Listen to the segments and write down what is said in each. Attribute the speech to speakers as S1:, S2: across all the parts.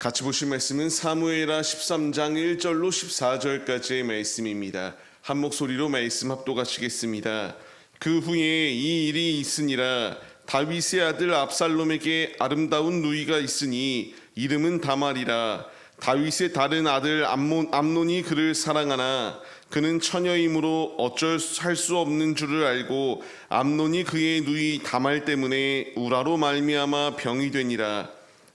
S1: 같이 보실 말씀은 사무엘하 13장 1절로 14절까지의 말씀입니다. 한 목소리로 말씀 합독하시겠습니다. 그 후에 이 일이 있으니라 다윗의 아들 압살롬에게 아름다운 누이가 있으니 이름은 다말이라 다윗의 다른 아들 암몬, 암논이 그를 사랑하나 그는 처녀이므로 어쩔 할 수 없는 줄을 알고 암논이 그의 누이 다말 때문에 우라로 말미암아 병이 되니라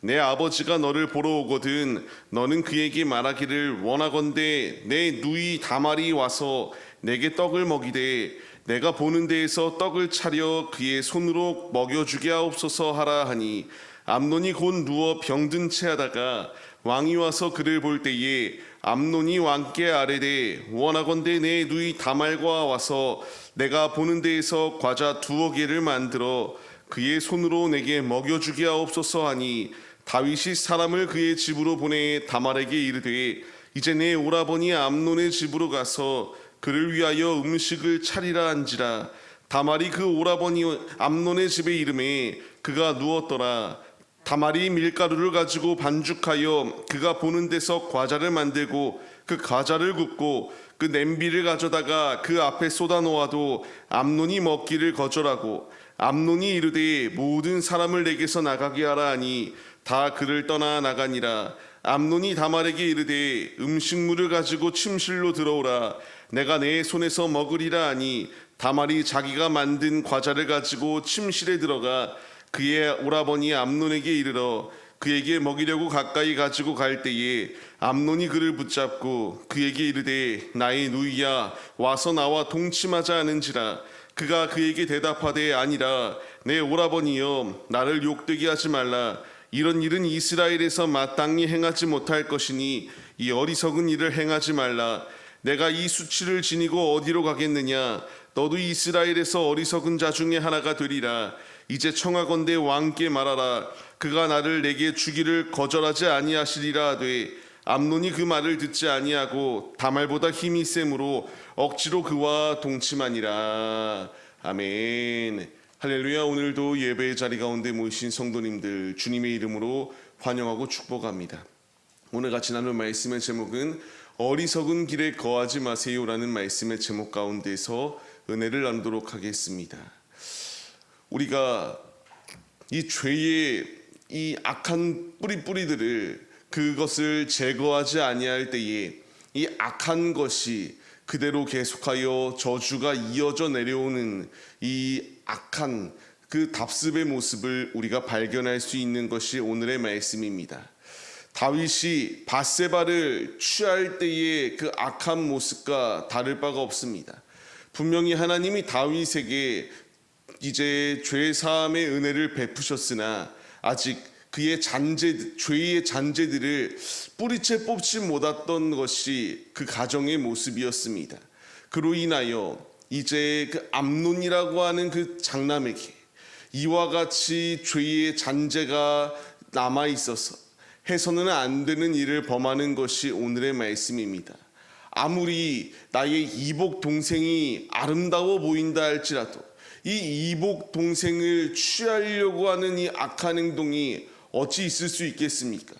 S1: 내 아버지가 너를 보러 오거든 너는 그에게 말하기를 원하건대 내 누이 다말이 와서 내게 떡을 먹이되 내가 보는 데에서 떡을 차려 그의 손으로 먹여주게 하옵소서 하라 하니 암논이 곧 누워 병든 채 하다가 왕이 와서 그를 볼 때에 암논이 왕께 아뢰되 원하건대 내 누이 다말과 와서 내가 보는 데에서 과자 두어 개를 만들어 그의 손으로 내게 먹여주게 하옵소서 하니 다윗이 사람을 그의 집으로 보내 다말에게 이르되 이제 내 오라버니 암논의 집으로 가서 그를 위하여 음식을 차리라 한지라. 다말이 그 오라버니 암논의 집에 이름에 그가 누웠더라. 다말이 밀가루를 가지고 반죽하여 그가 보는 데서 과자를 만들고 그 과자를 굽고 그 냄비를 가져다가 그 앞에 쏟아 놓아도 암논이 먹기를 거절하고 암논이 이르되 모든 사람을 내게서 나가게 하라 하니 다 그를 떠나 나가니라. 암논이 다말에게 이르되 음식물을 가지고 침실로 들어오라. 내가 내 손에서 먹으리라 하니 다말이 자기가 만든 과자를 가지고 침실에 들어가 그의 오라버니 암논에게 이르러 그에게 먹이려고 가까이 가지고 갈 때에 암논이 그를 붙잡고 그에게 이르되 나의 누이야 와서 나와 동침하자 하는지라 그가 그에게 대답하되 아니라 내 오라버니여 나를 욕되게 하지 말라. 이런 일은 이스라엘에서 마땅히 행하지 못할 것이니 이 어리석은 일을 행하지 말라. 내가 이 수치를 지니고 어디로 가겠느냐? 너도 이스라엘에서 어리석은 자 중에 하나가 되리라. 이제 청하건대 왕께 말하라. 그가 나를 내게 주기를 거절하지 아니하시리라 하되 암논이 그 말을 듣지 아니하고 다말보다 힘이 세므로 억지로 그와 동침하니라. 아멘. 할렐루야. 오늘도 예배의 자리 가운데 모이신 성도님들 주님의 이름으로 환영하고 축복합니다. 오늘 같이 나눌 말씀의 제목은 어리석은 길에 거하지 마세요라는 말씀의 제목 가운데서 은혜를 나누도록 하겠습니다. 우리가 이 죄의 이 악한 뿌리 뿌리들을 그것을 제거하지 아니할 때에 이 악한 것이 그대로 계속하여 저주가 이어져 내려오는 이 악한 그 답습의 모습을 우리가 발견할 수 있는 것이 오늘의 말씀입니다. 다윗이 바세바를 취할 때의 그 악한 모습과 다를 바가 없습니다. 분명히 하나님이 다윗에게 이제 죄 사함의 은혜를 베푸셨으나 아직 그의 잔재 죄의 잔재들을 뿌리채 뽑지 못했던 것이 그 가정의 모습이었습니다. 그로 인하여 이제 그 암논이라고 하는 그 장남에게 이와 같이 죄의 잔재가 남아 있어서 해서는 안 되는 일을 범하는 것이 오늘의 말씀입니다. 아무리 나의 이복 동생이 아름다워 보인다 할지라도 이 이복 동생을 취하려고 하는 이 악한 행동이 어찌 있을 수 있겠습니까?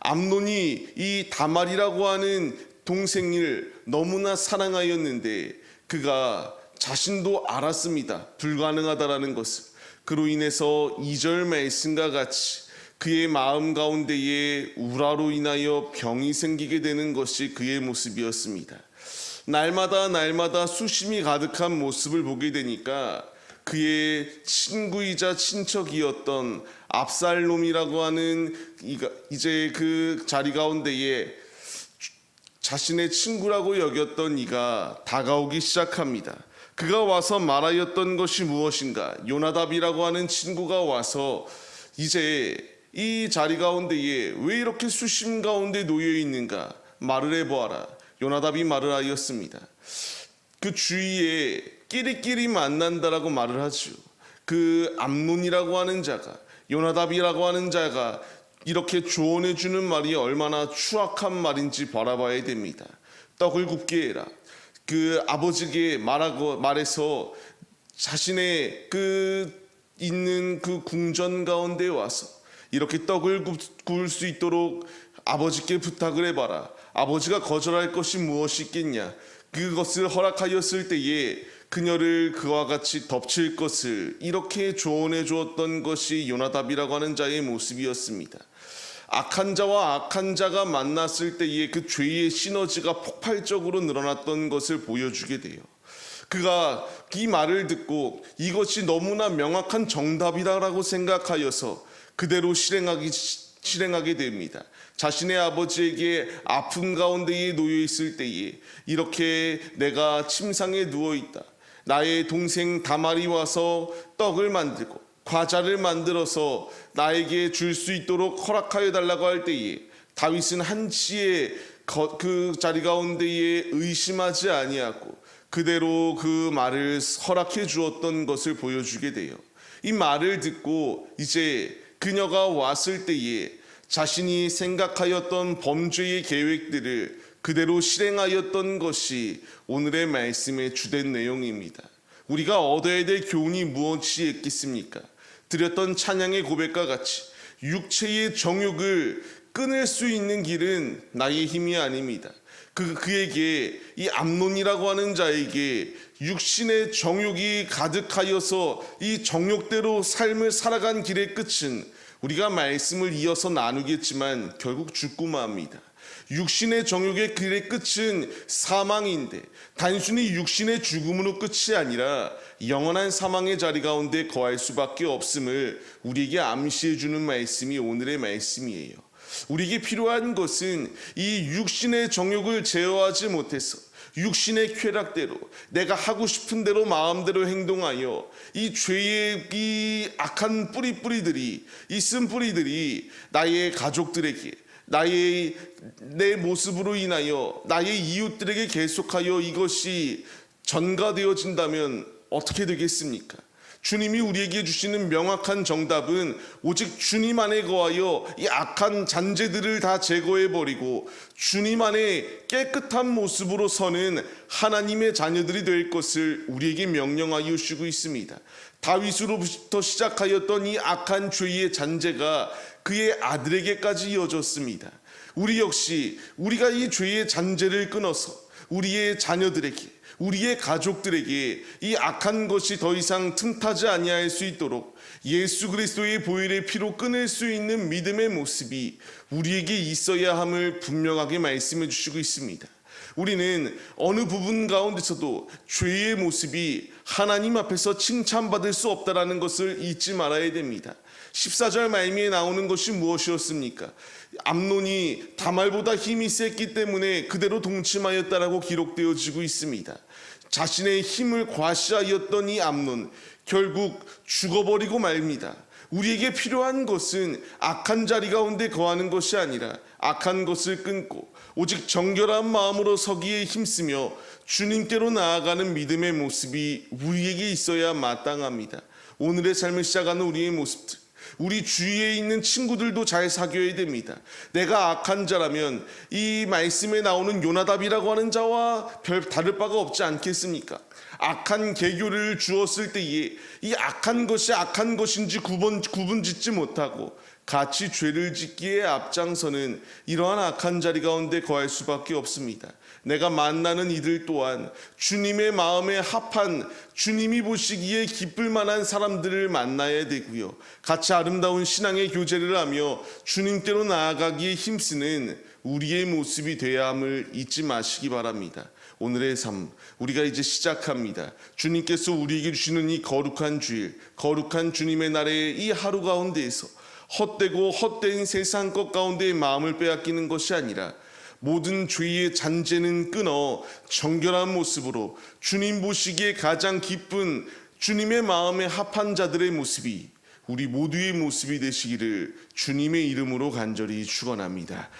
S1: 암논이 이 다말이라고 하는 동생을 너무나 사랑하였는데 그가 자신도 알았습니다. 불가능하다라는 것을. 그로 인해서 2절 말씀과 같이 그의 마음 가운데에 우라로 인하여 병이 생기게 되는 것이 그의 모습이었습니다. 날마다 날마다 수심이 가득한 모습을 보게 되니까 그의 친구이자 친척이었던 압살롬이라고 하는 이제 그 자리 가운데에 자신의 친구라고 여겼던 이가 다가오기 시작합니다. 그가 와서 말하였던 것이 무엇인가? 요나답이라고 하는 친구가 와서 이제 이 자리 가운데에 왜 이렇게 수심 가운데 놓여 있는가? 말을 해보아라. 요나답이 말을 하였습니다. 그 주위에 끼리끼리 만난다라고 말을 하죠. 그 암논이라고 하는 자가 요나답이라고 하는 자가 이렇게 조언해 주는 말이 얼마나 추악한 말인지 바라봐야 됩니다. 떡을 굽게 해라. 그 아버지에게 말하고 말해서 자신의 그 있는 그 궁전 가운데 와서 이렇게 떡을 굽- 구울 수 있도록 아버지께 부탁을 해봐라. 아버지가 거절할 것이 무엇이 있겠냐? 그것을 허락하였을 때에 그녀를 그와 같이 덮칠 것을 이렇게 조언해 주었던 것이 요나답이라고 하는 자의 모습이었습니다. 악한 자와 악한 자가 만났을 때에 그 죄의 시너지가 폭발적으로 늘어났던 것을 보여주게 돼요. 그가 이 말을 듣고 이것이 너무나 명확한 정답이다라고 생각하여서 그대로 실행하기 실행하게 됩니다. 자신의 아버지에게 아픔 가운데에 놓여 있을 때에 이렇게 내가 침상에 누워 있다. 나의 동생 다말이 와서 떡을 만들고 과자를 만들어서 나에게 줄 수 있도록 허락하여 달라고 할 때에 다윗은 한치의 거- 그 자리 가운데에 의심하지 아니하고 그대로 그 말을 허락해 주었던 것을 보여주게 돼요. 이 말을 듣고 이제 그녀가 왔을 때에 자신이 생각하였던 범죄의 계획들을 그대로 실행하였던 것이 오늘의 말씀의 주된 내용입니다. 우리가 얻어야 될 교훈이 무엇이 있겠습니까? 드렸던 찬양의 고백과 같이 육체의 정욕을 끊을 수 있는 길은 나의 힘이 아닙니다. 그 그에게 이 암론이라고 하는 자에게 육신의 정욕이 가득하여서 이 정욕대로 삶을 살아간 길의 끝은 우리가 말씀을 이어서 나누겠지만 결국 죽고 맙니다. 육신의 정욕의 길의 끝은 사망인데 단순히 육신의 죽음으로 끝이 아니라 영원한 사망의 자리 가운데 거할 수밖에 없음을 우리에게 암시해 주는 말씀이 오늘의 말씀이에요. 우리에게 필요한 것은 이 육신의 정욕을 제어하지 못해서 육신의 쾌락대로 내가 하고 싶은 대로 마음대로 행동하여 이 죄의 이 악한 뿌리 뿌리들이 이 쓴 뿌리들이 나의 가족들에게 나의 내 모습으로 인하여 나의 이웃들에게 계속하여 이것이 전가되어진다면 어떻게 되겠습니까? 주님이 우리에게 주시는 명확한 정답은 오직 주님 안에 거하여 이 악한 잔재들을 다 제거해 버리고 주님 안에 깨끗한 모습으로 서는 하나님의 자녀들이 될 것을 우리에게 명령하여 주시고 있습니다. 다윗으로부터 시작하였던 이 악한 죄의 잔재가 그의 아들에게까지 이어졌습니다. 우리 역시 우리가 이 죄의 잔재를 끊어서 우리의 자녀들에게 우리의 가족들에게 이 악한 것이 더 이상 틈타지 아니할 수 있도록 예수 그리스도의 보혈의 피로 끊을 수 있는 믿음의 모습이 우리에게 있어야 함을 분명하게 말씀해 주시고 있습니다. 우리는 어느 부분 가운데서도 죄의 모습이 하나님 앞에서 칭찬받을 수 없다라는 것을 잊지 말아야 됩니다. 14절 말미에 나오는 것이 무엇이었습니까? 암론이 다말보다 힘이 셌기 때문에 그대로 동침하였다라고 기록되어지고 있습니다. 자신의 힘을 과시하였던 이 암론 결국 죽어버리고 말입니다. 우리에게 필요한 것은 악한 자리 가운데 거하는 것이 아니라 악한 것을 끊고 오직 정결한 마음으로 서기에 힘쓰며 주님께로 나아가는 믿음의 모습이 우리에게 있어야 마땅합니다. 오늘의 삶을 시작하는 우리의 모습들 우리 주위에 있는 친구들도 잘 사귀어야 됩니다. 내가 악한 자라면 이 말씀에 나오는 요나답이라고 하는 자와 별 다를 바가 없지 않겠습니까? 악한 개교를 주었을 때에 이 악한 것이 악한 것인지 구분, 구분 짓지 못하고 같이 죄를 짓기에 앞장서는 이러한 악한 자리 가운데 거할 수밖에 없습니다. 내가 만나는 이들 또한 주님의 마음에 합한 주님이 보시기에 기쁠 만한 사람들을 만나야 되고요. 같이 아름다운 신앙의 교제를 하며 주님께로 나아가기에 힘쓰는 우리의 모습이 되어야 함을 잊지 마시기 바랍니다. 오늘의 삶 우리가 이제 시작합니다. 주님께서 우리에게 주시는 이 거룩한 주일, 거룩한 주님의 날의 이 하루 가운데에서 헛되고 헛된 세상 것 가운데 마음을 빼앗기는 것이 아니라 모든 죄의 잔재는 끊어 정결한 모습으로 주님 보시기에 가장 기쁜 주님의 마음에 합한 자들의 모습이 우리 모두의 모습이 되시기를 주님의 이름으로 간절히 축원합니다.